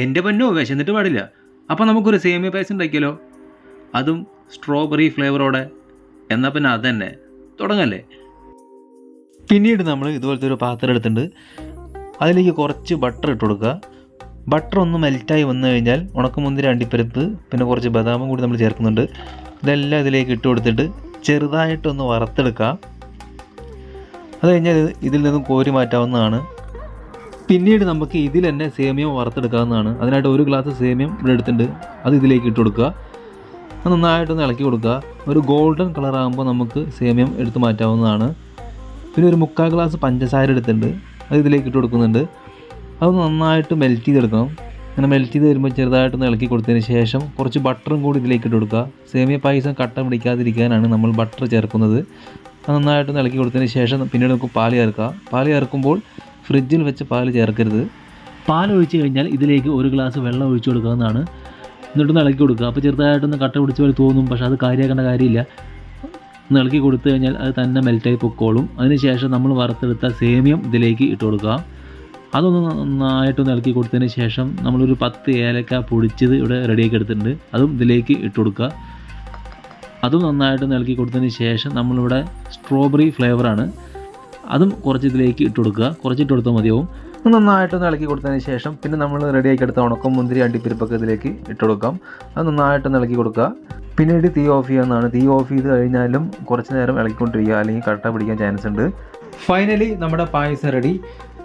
എന്റെ പൊന്നോ വിശന്നിട്ട് പാടില്ല. അപ്പം നമുക്കൊരു സേമിയ പായസം ഉണ്ടാക്കിയാലോ? അതും സ്ട്രോബെറി ഫ്ലേവറോടെ എന്നാൽ പിന്നെ അതന്നെ. തുടങ്ങല്ലേ? പിന്നീട് നമ്മൾ ഇതുപോലത്തെ ഒരു പാത്രം എടുത്തിട്ടുണ്ട്. അതിലേക്ക് കുറച്ച് ബട്ടർ ഇട്ട് കൊടുക്കുക. ബട്ടർ ഒന്ന് മെൽറ്റായി വന്നു കഴിഞ്ഞാൽ ഉണക്കമുന്തിരി അണ്ടിപ്പരിപ്പ് പിന്നെ കുറച്ച് ബദാമും കൂടി നമ്മൾ ചേർക്കുന്നുണ്ട്. ഇതെല്ലാം ഇതിലേക്ക് ഇട്ട് കൊടുത്തിട്ട് ചെറുതായിട്ടൊന്ന് വറുത്തെടുക്കുക അത് കഴിഞ്ഞാൽ ഇത് ഇതിൽ നിന്നും കോരി മാറ്റാവുന്നതാണ്. പിന്നീട് നമുക്ക് ഇതിൽ തന്നെ സേമിയം വറുത്തെടുക്കാവുന്നതാണ്. അതിനായിട്ട് ഒരു ഗ്ലാസ് സേമിയം ഇവിടെ എടുത്തിട്ടുണ്ട്. അത് ഇതിലേക്ക് ഇട്ട് കൊടുക്കുക. നന്നായിട്ടൊന്ന് ഇളക്കി കൊടുക്കുക. ഒരു ഗോൾഡൻ കളർ ആകുമ്പോൾ നമുക്ക് സേമിയം എടുത്ത് മാറ്റാവുന്നതാണ്. പിന്നെ ഒരു മുക്കാൽ ഗ്ലാസ് പഞ്ചസാര എടുത്തിട്ടുണ്ട്. അത് ഇതിലേക്ക് ഇട്ട് കൊടുക്കുന്നുണ്ട്. അത് നന്നായിട്ട് മെൽറ്റ് ചെയ്തെടുക്കണം. അങ്ങനെ മെൽറ്റ് ചെയ്ത് വരുമ്പോൾ ചെറുതായിട്ടൊന്ന് ഇളക്കി കൊടുത്തതിന് ശേഷം കുറച്ച് ബട്ടറും കൂടി ഇതിലേക്ക് ഇട്ട് കൊടുക്കുക. സേമിയ പായസം കട്ട പിടിക്കാതിരിക്കാനാണ് നമ്മൾ ബട്ടർ ചേർക്കുന്നത്. അത് നന്നായിട്ടൊന്ന് ഇളക്കി കൊടുത്തതിന് ശേഷം പിന്നീട് നമുക്ക് പാൽ ചേർക്കുക പാൽ ചേർക്കുമ്പോൾ ഫ്രിഡ്ജിൽ വെച്ച് പാൽ ചേർക്കരുത്. പാൽ ഒഴിച്ച് കഴിഞ്ഞാൽ ഇതിലേക്ക് ഒരു ഗ്ലാസ് വെള്ളം ഒഴിച്ചു കൊടുക്കാവുന്നതാണ് എന്നിട്ടൊന്ന് ഇളക്കി കൊടുക്കുക. അപ്പോൾ ചെറുതായിട്ടൊന്ന് കട്ട പിടിച്ച പോലെ തോന്നും പക്ഷേ അത് കാര്യമാക്കേണ്ട കാര്യമില്ല. ഒന്ന് ഇളക്കി കൊടുത്തു കഴിഞ്ഞാൽ അത് തന്നെ മെൽറ്റായി പൊക്കോളും. അതിനുശേഷം നമ്മൾ വറുത്തെടുത്ത സേമിയം ഇതിലേക്ക് ഇട്ട് കൊടുക്കുക. അതൊന്ന് നന്നായിട്ടൊന്ന് ഇളക്കി കൊടുത്തതിന് ശേഷം നമ്മളൊരു പത്ത് ഏലക്ക പൊടിച്ചത് ഇവിടെ റെഡിയാക്കി എടുത്തിട്ടുണ്ട്. അതും ഇതിലേക്ക് ഇട്ട് കൊടുക്കുക. അതും നന്നായിട്ടൊന്ന് ഇളക്കി കൊടുത്തതിന് ശേഷം നമ്മളിവിടെ സ്ട്രോബെറി ഫ്ലേവറാണ് അതും കുറച്ച് ഇതിലേക്ക് ഇട്ട് കൊടുക്കുക. കുറച്ച് ഇട്ട് കൊടുത്താൽ മതിയാവും. നന്നായിട്ടൊന്ന് ഇളക്കി കൊടുത്തതിന് ശേഷം പിന്നെ നമ്മൾ റെഡിയാക്കി എടുത്ത ഉണക്കം മുന്തിരി അണ്ടിപ്പരിപ്പൊക്കെ ഇതിലേക്ക് ഇട്ട് കൊടുക്കാം. അത് നന്നായിട്ടൊന്ന് ഇളക്കി കൊടുക്കുക. പിന്നീട് തീ ഓഫ് ചെയ്യാവുന്നതാണ് തീ ഓഫ് ചെയ്ത് കഴിഞ്ഞാലും കുറച്ച് നേരം ഇളക്കിക്കൊണ്ടിരിക്കുക. അല്ലെങ്കിൽ കട്ട പിടിക്കാൻ ചാൻസ് ഉണ്ട്. ഫൈനലി നമ്മുടെ പായസം റെഡി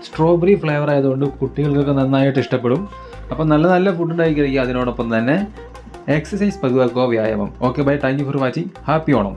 സ്ട്രോബെറി ഫ്ലേവർ ആയതുകൊണ്ട് കുട്ടികൾക്കൊക്കെ നന്നായിട്ട് ഇഷ്ടപ്പെടും. അപ്പം നല്ല നല്ല ഫുഡ് ഉണ്ടാക്കി കഴിക്കുക അതിനോടൊപ്പം തന്നെ. എക്സസൈസ് പതിവാക്കുക വ്യായാമം. Okay bye thank you for watching happy Onam.